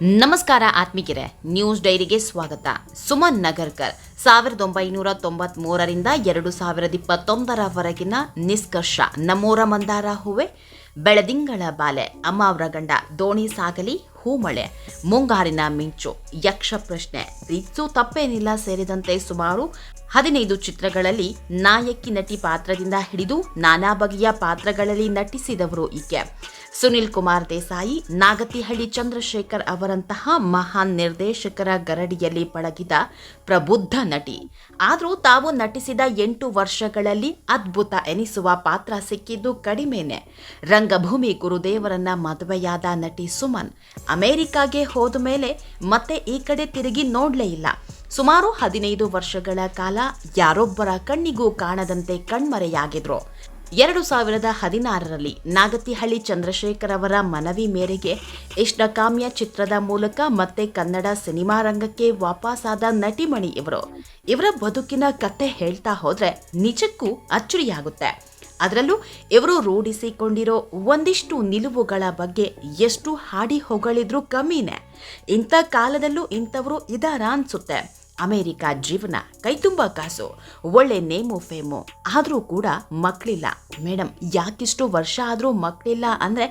ನಮಸ್ಕಾರ ಆತ್ಮಿಕಿರೆ ನ್ಯೂಸ್ ಡೈರಿಗೆ ಸ್ವಾಗತ. ಸುಮನ್ ನಗರ್ಕರ್ ಸಾವಿರದ ಒಂಬೈನೂರ ತೊಂಬತ್ ಮೂರರಿಂದ ಎರಡು ಸಾವಿರದ ಇಪ್ಪತ್ತೊಂದರವರೆಗಿನ ನಿಷ್ಕರ್ಷ. ನಮ್ಮೂರ ಮಂದಾರ ಹೂವೆ, ಬೆಳದಿಂಗಳ ಬಾಲೆ ಅಮ್ಮ ಗಂಡ, ದೋಣಿ ಸಾಗಲಿ, ಹೂಮಳೆ, ಮುಂಗಾರಿನ ಮಿಂಚು, ಯಕ್ಷ ಪ್ರಶ್ನೆ. ರಿಚ್ಚು ತಪ್ಪೇನಿಲ್ಲ ಸೇರಿದಂತೆ ಸುಮಾರು ಹದಿನೈದು ಚಿತ್ರಗಳಲ್ಲಿ ನಾಯಕಿ ನಟಿ ಪಾತ್ರದಿಂದ ಹಿಡಿದು ನಾನಾ ಬಗೆಯ ಪಾತ್ರಗಳಲ್ಲಿ ನಟಿಸಿದವರು ಈಕೆ. ಸುನಿಲ್ ಕುಮಾರ್ ದೇಸಾಯಿ, ನಾಗತಿಹಳ್ಳಿ ಚಂದ್ರಶೇಖರ್ ಅವರಂತಹ ಮಹಾನ್ ನಿರ್ದೇಶಕರ ಗರಡಿಯಲ್ಲಿ ಪಳಗಿದ ಪ್ರಬುದ್ಧ ನಟಿ. ಆದರೂ ತಾವು ನಟಿಸಿದ ಎಂಟು ವರ್ಷಗಳಲ್ಲಿ ಅದ್ಭುತ ಎನಿಸುವ ಪಾತ್ರ ಸಿಕ್ಕಿದ್ದು ಕಡಿಮೆನೆ. ರಂಗಭೂಮಿ ಗುರುದೇವರನ್ನ ಮದುವೆಯಾದ ನಟಿ ಸುಮನ್ ಅಮೆರಿಕಾಗೆ ಹೋದ ಮೇಲೆ ಮತ್ತೆ ಈ ಕಡೆ ತಿರುಗಿ ನೋಡಲೇ ಇಲ್ಲ. ಸುಮಾರು ಹದಿನೈದು ವರ್ಷಗಳ ಕಾಲ ಯಾರೊಬ್ಬರ ಕಣ್ಣಿಗೂ ಕಾಣದಂತೆ ಕಣ್ಮರೆಯಾಗಿದ್ರು. ಎರಡು ಸಾವಿರದ ಹದಿನಾರರಲ್ಲಿ ನಾಗತಿಹಳ್ಳಿ ಚಂದ್ರಶೇಖರ್ ಅವರ ಮನವಿ ಮೇರೆಗೆ ಇಷ್ಟಕಾಮ್ಯ ಚಿತ್ರದ ಮೂಲಕ ಮತ್ತೆ ಕನ್ನಡ ಸಿನಿಮಾ ರಂಗಕ್ಕೆ ವಾಪಸ್ಸಾದ ನಟಿಮಣಿ ಇವರು. ಇವರ ಬದುಕಿನ ಕತೆ ಹೇಳ್ತಾ ಹೋದ್ರೆ ನಿಜಕ್ಕೂ ಅಚ್ಚರಿಯಾಗುತ್ತೆ. ಅದರಲ್ಲೂ ಇವರು ರೂಢಿಸಿಕೊಂಡಿರೋ ಒಂದಿಷ್ಟು ನಿಲುವುಗಳ ಬಗ್ಗೆ ಎಷ್ಟು ಹಾಡಿ ಹೊಗಳಿದ್ರೂ ಕಮ್ಮಿನೇ. ಇಂಥ ಕಾಲದಲ್ಲೂ ಇಂಥವರು ಇದಾರ ಅನ್ಸುತ್ತೆ. ಅಮೇರಿಕ ಜೀವನ ಕೈತುಂಬ ಕಾಸು. ಒಳ್ಳೆ ನೇಮು ಫೇಮು. ಆದರೂ ಕೂಡ ಮಕ್ಕಳಿಲ್ಲ ಮೇಡಮ್ ಯಾಕಿಷ್ಟು ವರ್ಷ ಆದರೂ ಮಕ್ಕಳಿಲ್ಲ ಅಂದರೆ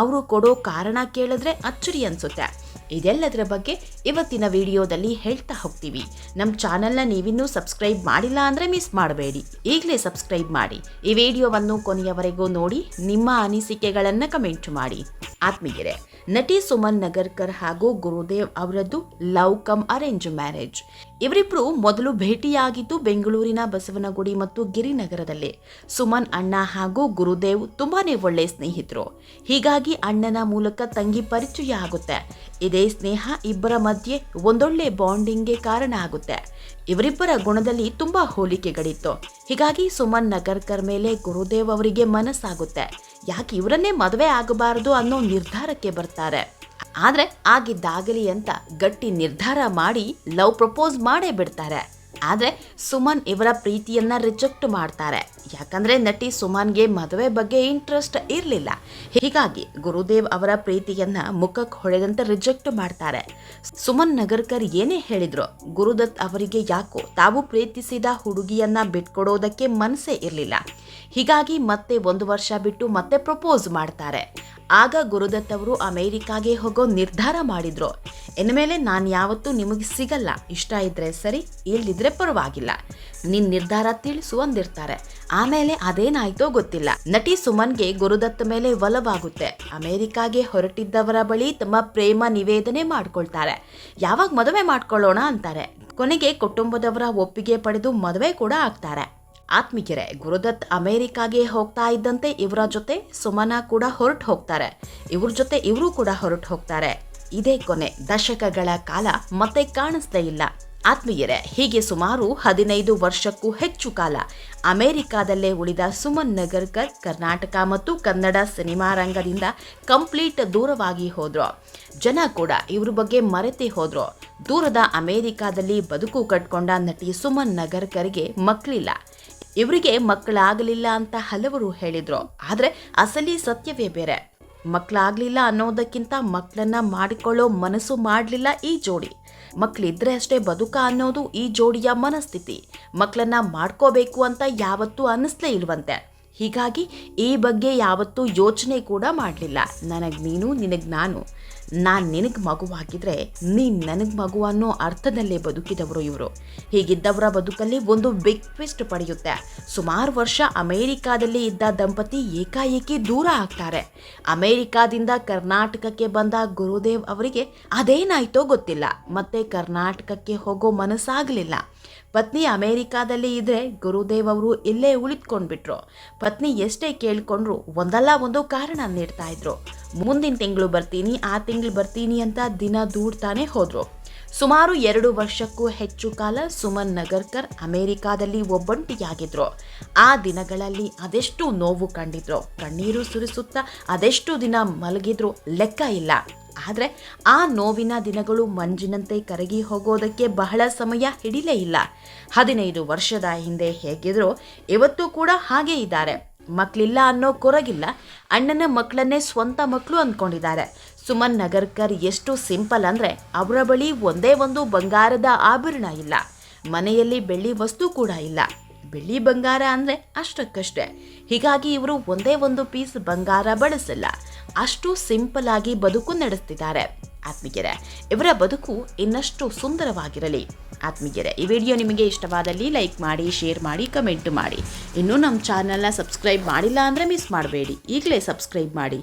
ಅವರು ಕೊಡೋ ಕಾರಣ ಕೇಳಿದ್ರೆ ಅಚ್ಚರಿ ಅನಿಸುತ್ತೆ. ಇದೆಲ್ಲದರ ಬಗ್ಗೆ ಇವತ್ತಿನ ವಿಡಿಯೋದಲ್ಲಿ ಹೇಳ್ತಾ ಹೋಗ್ತೀವಿ. ನಮ್ಮ ಚಾನಲ್ನ ನೀವಿನ್ನೂ ಸಬ್ಸ್ಕ್ರೈಬ್ ಮಾಡಿಲ್ಲ ಅಂದರೆ ಮಿಸ್ ಮಾಡಬೇಡಿ. ಈಗಲೇ ಸಬ್ಸ್ಕ್ರೈಬ್ ಮಾಡಿ. ಈ ವಿಡಿಯೋವನ್ನು ಕೊನೆಯವರೆಗೂ ನೋಡಿ, ನಿಮ್ಮ ಅನಿಸಿಕೆಗಳನ್ನು ಕಮೆಂಟ್ ಮಾಡಿ. ಆತ್ಮೀಯರೇ ನಟಿ ಸುಮನ್ ನಗರ್ಕರ್ ಹಾಗೂ ಗುರುದೇವ್ ಅವರದ್ದು ಲವ್ ಕಮ್ ಅರೇಂಜ್ ಮ್ಯಾರೇಜ್. ಇವರಿಬ್ರು ಮೊದಲು ಭೇಟಿಯಾಗಿದ್ದು ಬೆಂಗಳೂರಿನ ಬಸವನಗುಡಿ ಮತ್ತು ಗಿರಿನಗರದಲ್ಲಿ. ಸುಮನ್ ಅಣ್ಣ ಹಾಗೂ ಗುರುದೇವ್ ತುಂಬಾನೇ ಒಳ್ಳೆ ಸ್ನೇಹಿತರು. ಹೀಗಾಗಿ ಅಣ್ಣನ ಮೂಲಕ ತಂಗಿ ಪರಿಚಯ ಆಗುತ್ತೆ. ಇದೇ ಸ್ನೇಹ ಇಬ್ಬರ ಮಧ್ಯೆ ಒಂದೊಳ್ಳೆ ಬಾಂಡಿಂಗ್ಗೆ ಕಾರಣ ಆಗುತ್ತೆ. ಇವರಿಬ್ಬರ ಗುಣದಲ್ಲಿ ತುಂಬಾ ಹೋಲಿಕೆಗಳಿತ್ತು. ಹೀಗಾಗಿ ಸುಮನ್ ನಗರ್ಕರ್ ಮೇಲೆ ಗುರುದೇವ್ ಅವರಿಗೆ ಮನಸ್ಸಾಗುತ್ತೆ. ಯಾಕೆ ಇವರನ್ನೇ ಮದುವೆ ಆಗಬಾರದು ಅನ್ನೋ ನಿರ್ಧಾರಕ್ಕೆ ಬರ್ತಾರೆ. ಆದ್ರೆ, ಆಗಿದ್ದಾಗಲಿ ಅಂತ ಗಟ್ಟಿ ನಿರ್ಧಾರ ಮಾಡಿ, ಲವ್ ಪ್ರಪೋಸ್ ಮಾಡೇ ಬಿಡ್ತಾರೆ. ಆದ್ರೆ ಸುಮನ್ ಇವರ ಪ್ರೀತಿಯನ್ನ ರಿಜೆಕ್ಟ್ ಮಾಡ್ತಾರೆ. ಯಾಕಂದ್ರೆ ನಟಿ ಸುಮನ್ಗೆ ಮದುವೆ ಬಗ್ಗೆ ಇಂಟ್ರೆಸ್ಟ್ ಇರಲಿಲ್ಲ. ಹೀಗಾಗಿ ಗುರುದೇವ್ ಅವರ ಪ್ರೀತಿಯನ್ನ ಮುಖಕ್ಕೆ ಹೊಳೆದಂತೆ ರಿಜೆಕ್ಟ್ ಮಾಡ್ತಾರೆ. ಸುಮನ್ ನಗರ್ಕರ್ ಏನೇ ಹೇಳಿದ್ರು, ಗುರುದತ್ ಅವರಿಗೆ ಯಾಕೋ ತಾವು ಪ್ರೀತಿಸಿದ ಹುಡುಗಿಯನ್ನ ಬಿಟ್ಕೊಡೋದಕ್ಕೆ ಮನಸ್ಸೇ ಇರಲಿಲ್ಲ. ಹೀಗಾಗಿ ಮತ್ತೆ ಒಂದು ವರ್ಷ ಬಿಟ್ಟು ಮತ್ತೆ ಪ್ರಪೋಸ್ ಮಾಡ್ತಾರೆ. ಆಗ ಗುರುದತ್ ಅವರು ಅಮೇರಿಕಾಗೆ ಹೋಗೋ ನಿರ್ಧಾರ ಮಾಡಿದ್ರು. ಇನ್ಮೇಲೆ ನಾನು ಯಾವತ್ತೂ ನಿಮಗೆ ಸಿಗಲ್ಲ. ಇಷ್ಟ ಇದ್ರೆ ಸರಿ, ಇಲ್ದಿದ್ರೆ ಪರವಾಗಿಲ್ಲ. ನಿನ್ ನಿರ್ಧಾರ ತಿಳಿಸು ಅಂದಿರ್ತಾರೆ. ಆಮೇಲೆ ಅದೇನಾಯ್ತೋ ಗೊತ್ತಿಲ್ಲ. ನಟಿ ಸುಮನ್ಗೆ ಗುರುದತ್ ಮೇಲೆ ಒಲವಾಗುತ್ತೆ. ಅಮೇರಿಕಾಗೆ ಹೊರಟಿದ್ದವರ ಬಳಿ ತಮ್ಮ ಪ್ರೇಮ ನಿವೇದನೆ ಮಾಡ್ಕೊಳ್ತಾರೆ. ಯಾವಾಗ ಮದುವೆ ಮಾಡ್ಕೊಳ್ಳೋಣ ಅಂತಾರೆ. ಕೊನೆಗೆ ಕುಟುಂಬದವರ ಒಪ್ಪಿಗೆ ಪಡೆದು ಮದುವೆ ಕೂಡ ಆಗ್ತಾರೆ. ಆತ್ಮಿಕರೆ, ಗುರುದತ್ ಅಮೇರಿಕಾಗೆ ಹೋಗ್ತಾ ಇದ್ದಂತೆ ಇವರ ಜೊತೆ ಸುಮನ ಕೂಡ ಹೊರಟು ಹೋಗ್ತಾರೆ. ಇವ್ರ ಜೊತೆ ಇವರು ಕೂಡ ಹೊರಟು ಹೋಗ್ತಾರೆ. ಇದೇ ಕೊನೆ ದಶಕಗಳ ಕಾಲ, ಮತ್ತೆ ಕಾಣಿಸ್ತಾ ಇಲ್ಲ. ಆತ್ಮೀಯರೇ, ಹೀಗೆ ಸುಮಾರು ಹದಿನೈದು ವರ್ಷಕ್ಕೂ ಹೆಚ್ಚು ಕಾಲ ಅಮೆರಿಕಾದಲ್ಲೇ ಉಳಿದ ಸುಮನ್ ನಗರ್ಕರ್ ಕರ್ನಾಟಕ ಮತ್ತು ಕನ್ನಡ ಸಿನಿಮಾ ರಂಗದಿಂದ ಕಂಪ್ಲೀಟ್ ದೂರವಾಗಿ ಹೋದ್ರು. ಜನ ಕೂಡ ಇವ್ರ ಬಗ್ಗೆ ಮರೆತೇ ಹೋದ್ರು. ದೂರದ ಅಮೆರಿಕಾದಲ್ಲಿ ಬದುಕು ಕಟ್ಕೊಂಡ ನಟಿ ಸುಮನ್ ನಗರ್ಕರ್ಗೆ ಮಕ್ಕಳಿಲ್ಲ. ಇವರಿಗೆ ಮಕ್ಕಳಾಗಲಿಲ್ಲ ಅಂತ ಹಲವರು ಹೇಳಿದ್ರು. ಆದರೆ ಅಸಲಿ ಸತ್ಯವೇ ಬೇರೆ. ಮಕ್ಕಳಾಗ್ಲಿಲ್ಲ ಅನ್ನೋದಕ್ಕಿಂತ ಮಕ್ಕಳನ್ನ ಮಾಡಿಕೊಳ್ಳೋ ಮನಸ್ಸು ಮಾಡಲಿಲ್ಲ ಈ ಜೋಡಿ. ಮಕ್ಕಳಿದ್ರೆ ಅಷ್ಟೇ ಬದುಕ ಅನ್ನೋದು ಈ ಜೋಡಿಯ ಮನಸ್ಥಿತಿ. ಮಕ್ಕಳನ್ನ ಮಾಡ್ಕೋಬೇಕು ಅಂತ ಯಾವತ್ತೂ ಅನ್ನಿಸ್ಲೇ ಇಲ್ವಂತೆ. ಹೀಗಾಗಿ ಈ ಬಗ್ಗೆ ಯಾವತ್ತೂ ಯೋಚನೆ ಕೂಡ ಮಾಡಲಿಲ್ಲ. ನನಗೆ ನೀನು, ನಿನಗೆ ನಾನು. ನಾನು ನಿನಗೆ ಮಗುವಾಗಿದ್ರೆ ನೀನು ನನಗೆ ಮಗು ಅನ್ನೋ ಅರ್ಥದಲ್ಲೇ ಬದುಕಿದವರು ಇವರು. ಹೀಗಿದ್ದವರ ಬದುಕಲ್ಲಿ ಒಂದು ಬಿಗ್ ಟ್ವಿಸ್ಟ್ ಪಡೆಯುತ್ತೆ. ಸುಮಾರು ವರ್ಷ ಅಮೇರಿಕಾದಲ್ಲಿ ಇದ್ದ ದಂಪತಿ ಏಕಾಏಕಿ ದೂರ ಆಗ್ತಾರೆ. ಅಮೇರಿಕಾದಿಂದ ಕರ್ನಾಟಕಕ್ಕೆ ಬಂದ ಗುರುದೇವ್ ಅವರಿಗೆ ಅದೇನಾಯ್ತೋ ಗೊತ್ತಿಲ್ಲ. ಮತ್ತೆ ಕರ್ನಾಟಕಕ್ಕೆ ಹೋಗೋ ಮನಸ್ಸಾಗಲಿಲ್ಲ. ಪತ್ನಿ ಅಮೇರಿಕಾದಲ್ಲಿ ಇದ್ದರೆ ಗುರುದೇವ್ ಅವರು ಇಲ್ಲೇ ಉಳಿದ್ಕೊಂಡ್ಬಿಟ್ರು. ಪತ್ನಿ ಎಷ್ಟೇ ಕೇಳಿಕೊಂಡ್ರು ಒಂದಲ್ಲ ಒಂದು ಕಾರಣ ನೀಡ್ತಾ ಇದ್ರು. ಮುಂದಿನ ತಿಂಗಳು ಬರ್ತೀನಿ, ಆ ತಿಂಗಳು ಬರ್ತೀನಿ ಅಂತ ದಿನ ದೂಡ್ತಾನೆ ಹೋದ್ರು. ಸುಮಾರು ಎರಡು ವರ್ಷಕ್ಕೂ ಹೆಚ್ಚು ಕಾಲ ಸುಮನ್ ನಗರ್ಕರ್ ಅಮೆರಿಕಾದಲ್ಲಿ ಒಬ್ಬಂಟಿಯಾಗಿದ್ರು. ಆ ದಿನಗಳಲ್ಲಿ ಅದೆಷ್ಟು ನೋವು ಕಂಡಿದ್ರು. ಕಣ್ಣೀರು ಸುರಿಸುತ್ತಾ ಅದೆಷ್ಟು ದಿನ ಮಲಗಿದ್ರು ಲೆಕ್ಕ ಇಲ್ಲ. ಆದರೆ ಆ ನೋವಿನ ದಿನಗಳು ಮಂಜಿನಂತೆ ಕರಗಿ ಹೋಗೋದಕ್ಕೆ ಬಹಳ ಸಮಯ ಹಿಡಿಲೇ ಇಲ್ಲ. ಹದಿನೈದು ವರ್ಷದ ಹಿಂದೆ ಹೇಗಿದ್ರು ಇವತ್ತು ಕೂಡ ಹಾಗೇ ಇದ್ದಾರೆ. ಮಕ್ಕಳಿಲ್ಲ ಅನ್ನೋ ಕೊರಗಿಲ್ಲ, ಅಣ್ಣನ ಮಕ್ಕಳನ್ನೇ ಸ್ವಂತ ಮಕ್ಕಳು ಅಂದ್ಕೊಂಡಿದ್ದಾರೆ ಸುಮನ್ ನಗರ್ಕರ್ ಎಷ್ಟು ಸಿಂಪಲ್ ಅಂದರೆ ಅವರ ಬಳಿ ಒಂದೇ ಒಂದು ಬಂಗಾರದ ಆಭರಣ ಇಲ್ಲ. ಮನೆಯಲ್ಲಿ ಬೆಳ್ಳಿ ವಸ್ತು ಕೂಡ ಇಲ್ಲ. ಬೆಳ್ಳಿ ಬಂಗಾರ ಅಂದರೆ ಅಷ್ಟಕ್ಕಷ್ಟೇ. ಹೀಗಾಗಿ ಇವರು ಒಂದೇ ಒಂದು ಪೀಸ್ ಬಂಗಾರ ಬಳಸಲ್ಲ. ಅಷ್ಟು ಸಿಂಪಲ್ ಆಗಿ ಬದುಕು ನಡೆಸ್ತಿದ್ದಾರೆ. ಆತ್ಮೀಗೆರೆ ಇವರ ಬದುಕು ಇನ್ನಷ್ಟು ಸುಂದರವಾಗಿರಲಿ. ಆತ್ಮೀಗೆರೆ ಈ ವಿಡಿಯೋ ನಿಮಗೆ ಇಷ್ಟವಾದಲ್ಲಿ ಲೈಕ್ ಮಾಡಿ, ಶೇರ್ ಮಾಡಿ, ಕಮೆಂಟ್ ಮಾಡಿ. ಇನ್ನೂ ನಮ್ಮ ಚಾನಲ್ನ ಸಬ್ಸ್ಕ್ರೈಬ್ ಮಾಡಿಲ್ಲ ಅಂದರೆ ಮಿಸ್ ಮಾಡಬೇಡಿ. ಈಗಲೇ ಸಬ್ಸ್ಕ್ರೈಬ್ ಮಾಡಿ.